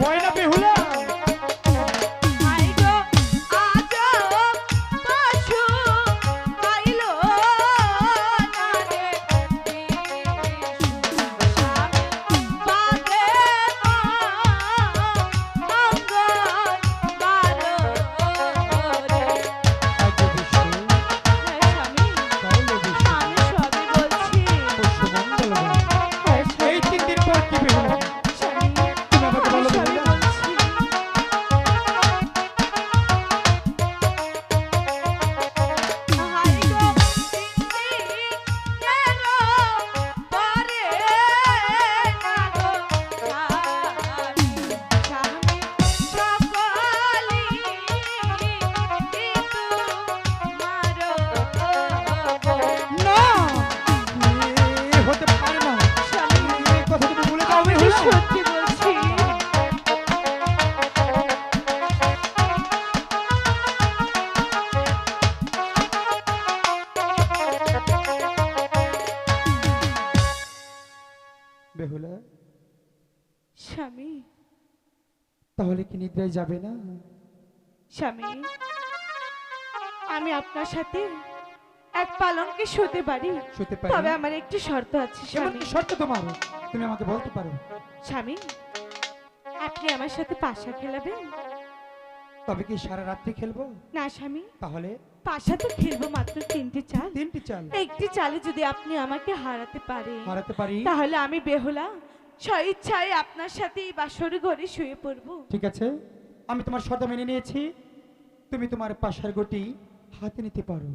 হয় না বেহুলা বেহুলা স্বামী। তাহলে কি নিদ্রায় যাবে না? স্বামী আমি আপনার সাথে এক পালঙ্কে শুতে পারি। শুতে পারি? তবে আমার একটি শর্ত আছে স্বামী। শর্ত তোমার? তুমি আমাকে বলতে পারো। স্বামী আপনি আমার সাথে পাশা খেলাবেন? তবে কি সারা রাত্রি খেলব? না স্বামী। তাহলে পাশা তো খেলব মাত্র তিনটি চাল। তিনটি চাল। একটি চালে যদি আপনি আমাকে হারাতে পারে হারাতে পারি। তাহলে আমি বেহুলা। স্বইচ্ছায় আপনার সাথে বাসর ঘরে শুয়ে পড়ব। ঠিক আছে। আমি তোমার শর্ত মেনে নিয়েছি। তুমি তোমার পাশার গটি হাতে নিতে পারো।